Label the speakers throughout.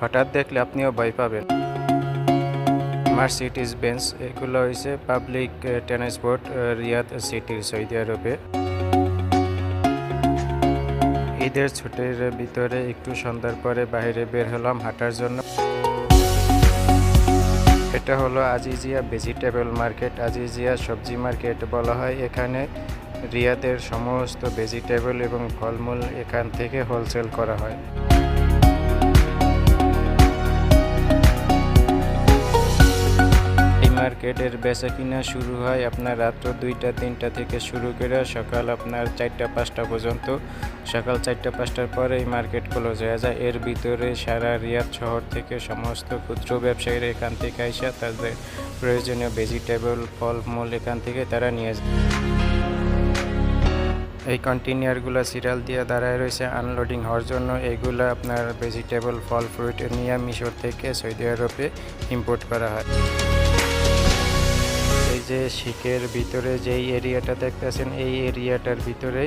Speaker 1: হঠাৎ দেখলে আপনিও ভয় পাবেন। মার্সিডিজ বেঞ্চ, এগুলো হয়েছে পাবলিক ট্রান্সপোর্ট রিয়াদ সিটির সৌদি আরবে। ঈদের ছুটির ভিতরে একটু সন্ধ্যার পরে বাইরে বের হলাম হাঁটার জন্য। এটা হলো আজিজিয়া ভেজিটেবল মার্কেট, আজিজিয়া সবজি মার্কেট বলা হয়। এখানে রিয়াদের সমস্ত ভেজিটেবল এবং ফলমূল এখান থেকে হোলসেল করা হয়। মার্কেটের বেচা কিনা শুরু হয় আপনার রাত্র দুইটা, তিনটা থেকে শুরু করে সকাল আপনার চারটা, পাঁচটা পর্যন্ত। সকাল চারটা, পাঁচটার পরে এই মার্কেট ক্লোজ হয়ে যায়। এর ভিতরে সারা রিয়াদ শহর থেকে সমস্ত ক্ষুদ্র ব্যবসায়ীরা এখান থেকে আসা তাদের প্রয়োজনীয় ভেজিটেবল ফলমূল এখান থেকে তারা নিয়ে যায়। এই কন্টেনারগুলো সিরিয়াল দিয়ে দাঁড়ায় রয়েছে আনলোডিং হওয়ার জন্য। এগুলো আপনার ভেজিটেবল ফল ফ্রুট নিয়ে মিশর থেকে সৌদি আরবে ইম্পোর্ট করা হয়। যে শিখের ভিতরে যেই এরিয়াটা দেখতেছেন, এই এরিয়াটার ভিতরে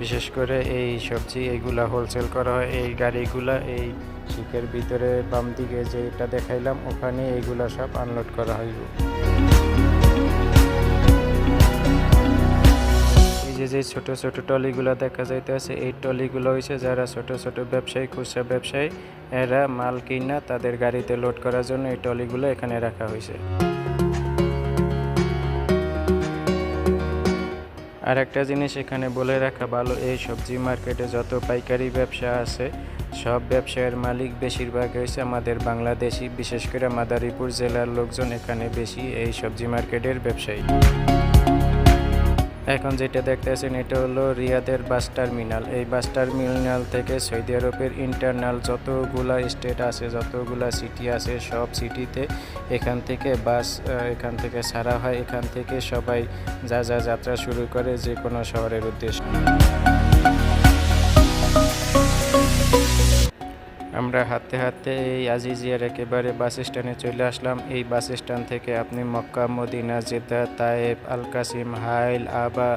Speaker 1: বিশেষ করে এই সবজি এইগুলা হোলসেল করা হয়। এই গাড়িগুলা, এই শিখের ভিতরে বাম দিকে যেটা দেখাইলাম, ওখানে এইগুলা সব আনলোড করা এই যে যে ছোট ছোট টলিগুলো দেখা যাইতেছে, এই টলিগুলো হয়েছে যারা ছোট ছোট ব্যবসায়ী, খুচরা ব্যবসায়ী, এরা মাল কিনা তাদের গাড়িতে লোড করার জন্য এই টলিগুলো এখানে রাখা হয়েছে আর একটা জিনিস এখানে বলে রাখা ভালো, এই সবজি মার্কেটে যত পাইকারি ব্যবসা আছে, সব ব্যবসায়ের মালিক বেশিরভাগ হয়েছে আমাদের বাংলাদেশি, বিশেষ করে মাদারীপুর জেলার লোকজন এখানে বেশি এই সবজি মার্কেটের ব্যবসায়ী। এখন যেটা দেখতেছেন, এটা হলো রিয়াদের বাস টার্মিনাল। এই বাস টার্মিনাল থেকে সৌদি আরবের ইন্টারনাল যতগুলা স্টেট আছে, যতগুলা সিটি আছে, সব সিটিতে এখান থেকে বাস এখান থেকে ছাড়া হয়। এখান থেকে সবাই যা যা যাত্রা শুরু করে যে কোনো শহরের উদ্দেশ্যে। আমরা হাঁটতে হাঁটতে এই আজিজিয়ার একেবারে বাস স্ট্যান্ডে চলে আসলাম। এই বাস স্ট্যান্ড থেকে আপনি Mecca, Medina, Jeddah Taif Al Qassim Hail, Abha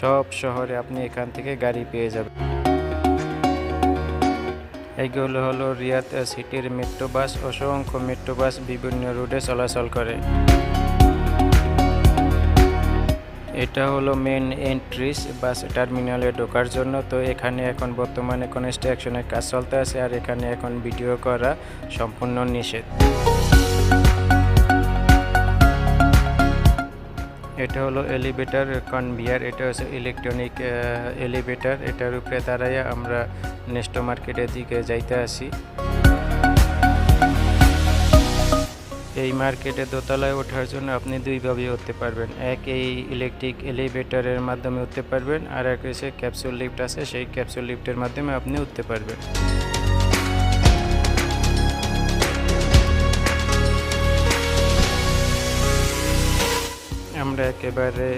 Speaker 1: সব শহরে আপনি এখান থেকে গাড়ি পেয়ে যাবেন। এইগুলো হলো রিয়াদ সিটির মেট্রো বাস। অসংখ্য মেট্রো বাস বিভিন্ন রুটে চলাচল করে। এটা হলো মেন এন্ট্রিস বাস টার্মিনালে ঢোকার জন্য। তো এখানে এখন বর্তমানে কনস্ট্রাকশনের কাজ চলতে আছে আর এখানে এখন ভিডিও করা সম্পূর্ণ নিষেধ। এটা হলো এলিভেটার কনভিয়ার এটা হচ্ছে ইলেকট্রনিক এলিভেটার এটার উপরে দাঁড়াইয়া আমরা নেস্টো মার্কেটের দিকে যাইতে আসি। মার্কেটে দোতলায় ওঠার জন্য আপনি দুইভাবে উঠতে পারবেন। এক, এই ইলেকট্রিক এলিভেটরের মাধ্যমে উঠতে পারবেন, আর এক হচ্ছে ক্যাপসুল লিফট আছে, সেই ক্যাপসুল লিফটের মাধ্যমে আপনি উঠতে পারবেন। আমরা একেবারে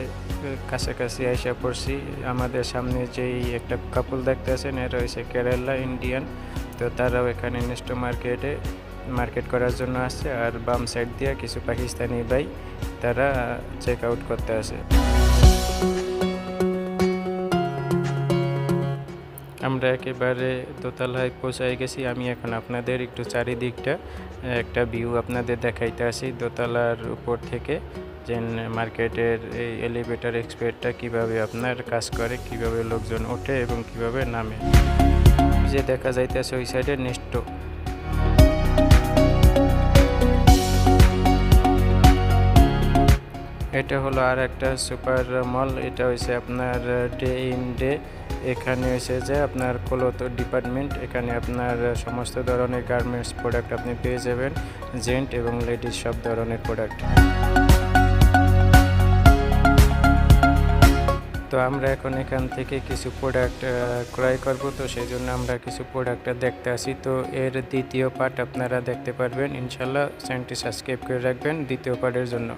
Speaker 1: কাছাকাছি আইসা পড়ছি। আমাদের সামনে যেই একটা কাপল দেখতেছেন, এরা হয়েছে কেরালা, ইন্ডিয়ান। তো তারাও এখানে নেস্টো মার্কেটে মার্কেট করার জন্য আসছে আর বাম সাইড দিয়ে কিছু পাকিস্তানি ভাই, তারা চেক আউট করতে আসে। আমরা একেবারে দোতলায় পৌঁছায় গেছি। আমি এখন আপনাদের একটু চারিদিকটা, একটা ভিউ আপনাদের দেখাইতে আসি দোতলার উপর থেকে যে মার্কেটের এই এলিভেটর এক্সপেরটা কীভাবে আপনার কাজ করে, কীভাবে লোকজন ওঠে এবং কীভাবে নামে। যে দেখা যাইতেছে ওই সাইডে নেস্টো। এটা হলো আর একটা সুপার মল। এটা হয়েছে আপনার ডে ইন ডে। এখানে হয়েছে যে আপনার ক্লোথ ডিপার্টমেন্ট এখানে আপনার সমস্ত ধরনের গার্মেন্টস প্রোডাক্ট আপনি পেয়ে যাবেন। জেন্ট এবং লেডিস সব ধরনের প্রোডাক্ট তো আমরা এখন এখান থেকে কিছু প্রোডাক্ট ক্রয় করব। তো সেই জন্য আমরা কিছু প্রোডাক্ট দেখতে আসি। তো এর দ্বিতীয় পার্ট আপনারা দেখতে পারবেন। ইনশাল্লাহ চ্যানেলটি সাবস্ক্রাইব করে রাখবেন দ্বিতীয় পার্টের জন্য।